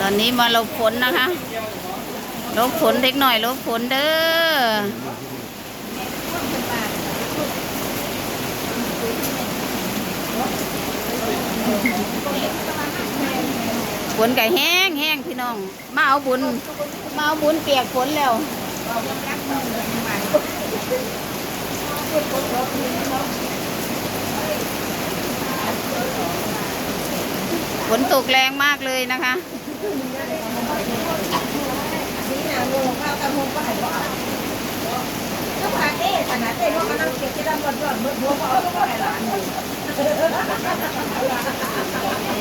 ตอนนี้มาลบฝนนะคะ ลบฝนเล็กหน่อย ลบฝนเด้อฝนไก่แห้งแห้งพี่น้อง มาเอาบุญ มาเอาบุญเปียกฝนแล้ว นตกแรงมากเลยนะคะนี่นะงูข้าวกระมุงก็หายว่าก็พาเอ๊ะขนาดเอ๊ะว่ามันนั่งเก็บที่ดำรอดๆเมื่อหัวเขาเอาก็หายหลานอยู่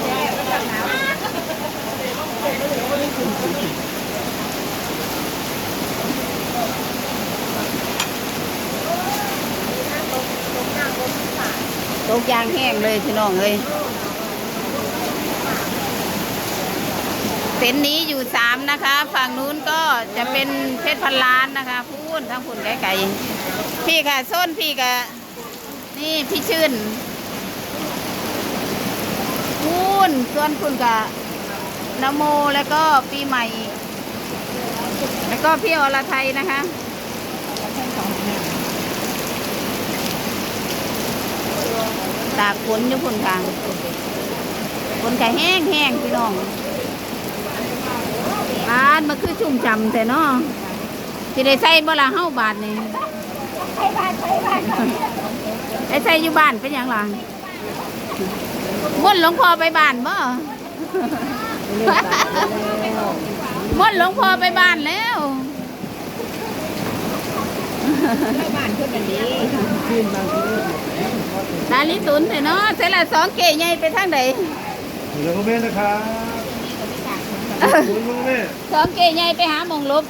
แย่ก็จาวตกยางแห้งเลยพี่น้องเลย เต็นนี้อยู่สามนะคะ ฝั่งนู้นก็จะเป็นเพชรพันล้านนะคะพูนทั้งผุนไก่ไก่พี่ค่ะส้นพี่ค่ะนี่พี่ชื่นพูนส่วนคุณกับนโมแล้วก็ปีใหม่ แล้วก็พี่อรไทยนะคะตากฝนอยู่พุ่นกลางฝนไก่แห้งแห้งพี่น้องานมาคือชุ่มฉ่ำแต่เนาะสิได้ใส่บ่ละเฮาบาทนี่ไปบ้านไปบ้านได้ใส่อยู่บ้านเป็นหยังล่ะม่วนหลวงพ่อไปบ้านบ่ม่วนหลวงพ่อไปบ้านแล้วบ้านเพื่อนกันดีนาลิตุนแต่เนาะเสร็จละสองเกยใหญ่ไปทางใดอยู่แล้วก็แม่นะครับ คุณลุงแม่สองเกยใหญ่ไปหาหมองลบ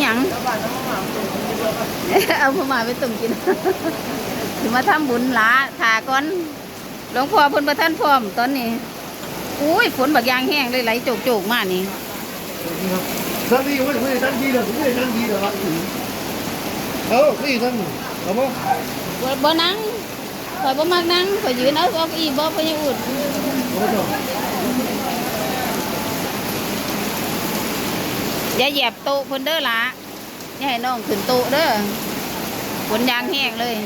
หยังเอาพมาไปตุ่มกินถึงมาทำบุญหลาถาก่อนหลวงพ่อพิ่นประท่านพร้อมตอนนี้อุ้ยฝนบักยางแห้งเลยไหลโจกโจกๆมากนี่ ท่านนี่ไม่ไม่ท่านดีเลยผมไม่ท่านดีเลยครับ เออนี่ท่านเอาบ่บ่บ่นั่งข่อยบ่มักนั่งข่อยยืนเอาเออกอีบ่ไปยังอุดเอาบ่อย่าเหยียบโต๊ะเพิ่นเด้อล่ะอย่าให้น้องขึ้นโต๊ะเด้อฝนยางแห้งเลย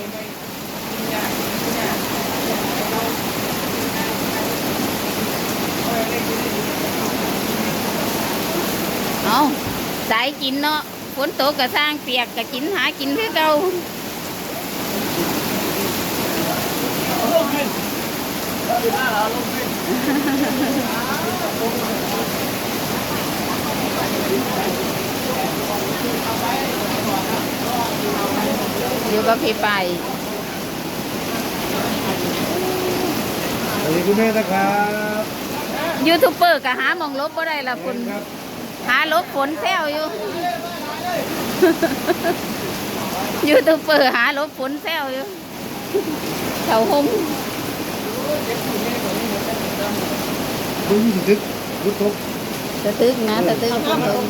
เอาสายกินเนาะ ฝนตกกระสร้างเปียกกะกินหากินคือเก่าอยู่กับพี่ไปสวัสดีคุณแม่นะครับยูทูบเบอร์ก็หาหมองลบบ่ได้ละคุณครับหาลบฝนแซวอยู่ ยูทูบเบอร์หาลบฝนแซวอยู่แถวหมคุณยี่สิบดึกรุดตกสะตึกนะสะตึกฝนตก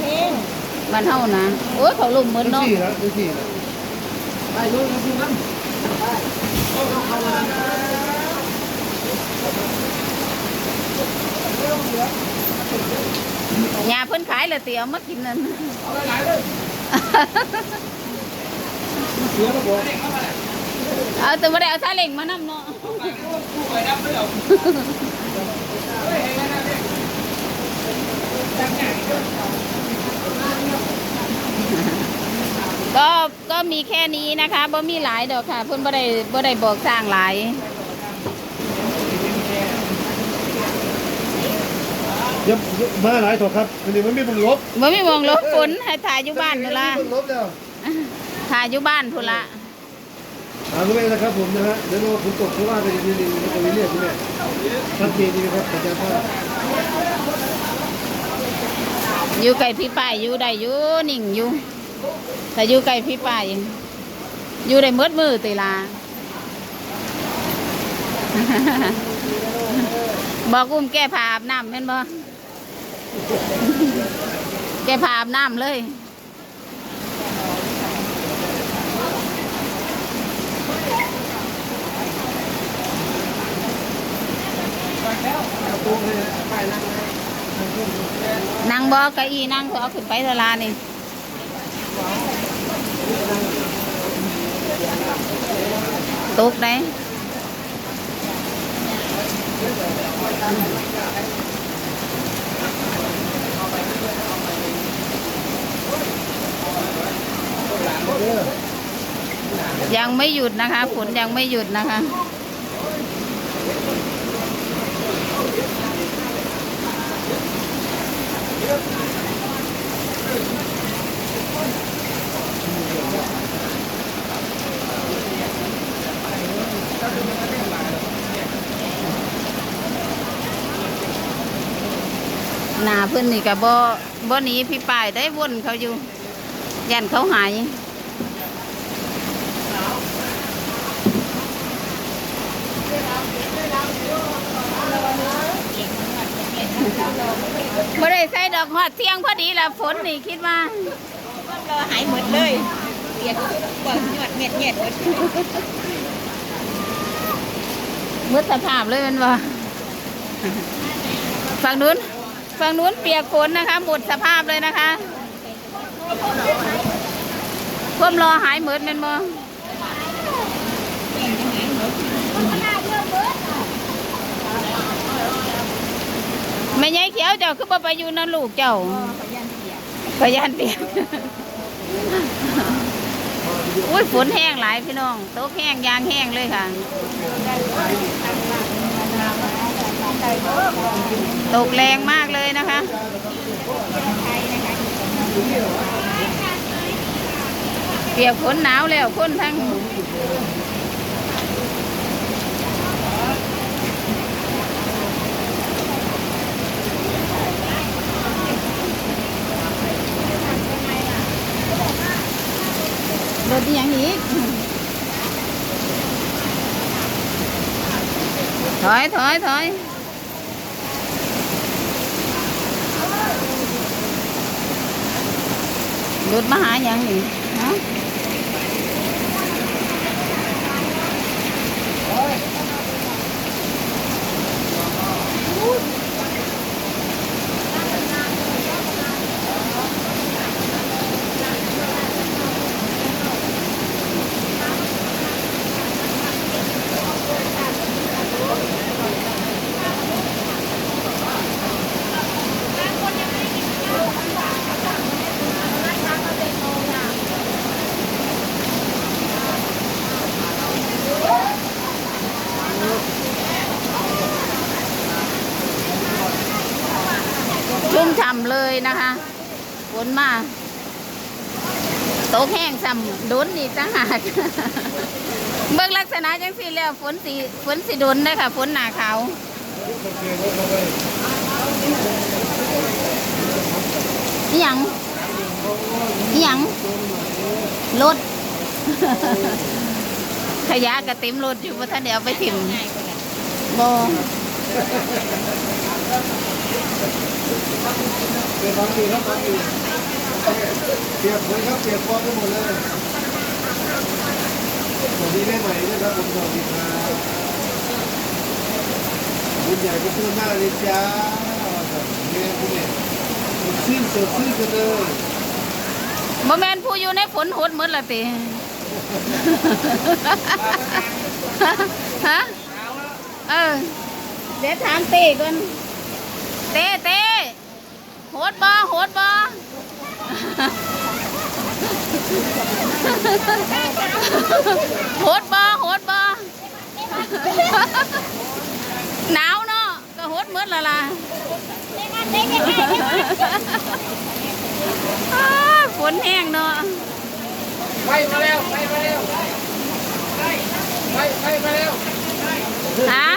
บ้านเฮานะโอ้ยเขาลุ่มเหมือนเป็นเนาะสี่แล้วเป็นสี่แล้วไปดูนะคุณนั่นยาเพิ่นขายและเตี๋ยวมากินนั่น เออาแต่บ่ได้เอาซาเล้งมานำเนาะก็ก็มีแค่นี้นะคะบ่มีหลายดอกค่ะเพิ่นบ่ได้บ่ได้บอกสร้างหลาย เดี๋ยวมาหลายถอครับวันนี้มันไม่บังลบบ่มีหมองหลบฝนให้ถ่ายอยู่บ้านพุ่นละบังลบแล้วถ่ายอยู่บ้านพุ่นละอ่าคุณแม่นะครับผมนะฮะเดี๋ยวเราผมตกเพราะว่าไปเรียนเรียนแล้วก็เรียนคุณแม่ชัดเจนดีนะครับอาจารย์พ่ออยู่ไกลพี่ป้ายอยู่ได้อยู่นิ่งอยู่แต่อยู่ไกลพี่ป้ายอยู่ได้หมดมือติลา บอกกุ้มแก้ผ้าอาบน้ำเป็นบ่ แกพาบน้ำเลย นั่งบ่เก้าอี้นั่งก็เอาขึ้นไปเวลานี่ตุกได้ ยังไม่หยุดนะคะ ฝนยังไม่หยุดนะคะ นาเพื่อนนี่กับบ่บ่หนีพี่ป่ายได้วนเขาอยู่ยันเขาหาย บ่ได้ใส่ดอกหอดเที่ยงพอดีละฝนนี่คิดว่ารอหายหมดเลยเปียกกว่าหยดเม็ดเม็ดหมดมืดสภาพเลยแมันว่าฝั่งนู้นฝั่งนู้นเปียกฝนนะคะ หมดสภาพเลยนะคะ ความรอหายหมดแมันบ่ ไม่ยายเขียวเจ้าคือบ่ไปอยู่นั่นลูกเจ้าพยานเปียกอุ้ยฝนแห้งหลายพี่น้องโต๊ะแห้งยางแห้งเลยค่ะตกแรงมากเลยนะคะเปียกฝนหนาวแล้วคนทั้ง รถอีหยังอีก ถอยถอยถอยรถมาหาอย่างนี่ฮะ ชุ่มฉ่ำเลยนะคะฝนมาตกแห้งซ้ำโดนอีกต่างหากเบิ่งลักษณะจังสิแล้วฝนสีฝนสีโดนได้ค่ะฝนหนาขาวยังยังรถขยะก็เต็มรถอยู่ว่าท่านเดี๋ยวไปถิ่มบ เปียกบางทีครับบางทีเปียกเลยครับเปียกพอไปหมดเลยสวัสดีแม่ใหม่ด้วยครับผมสวัสดีครับบุญใหญ่ก็พูดหน้าเลยจ้าแม่คุณเนี่ยสดชื่นสดชื่นกันเลยบ่แมนผู้อยู่ในฝนหดหมดละติฮะเออเดี๋ยวถามเต้ก่อนเต้เต้โหดบ่โหดบ่โหดบ่โหดบ่หนาวเนาะก็โหดหมดและล่ะอ้าฝนแห้งเนาะไปมาแล้วไปมาแล้วไปไปมาแล้วฮะ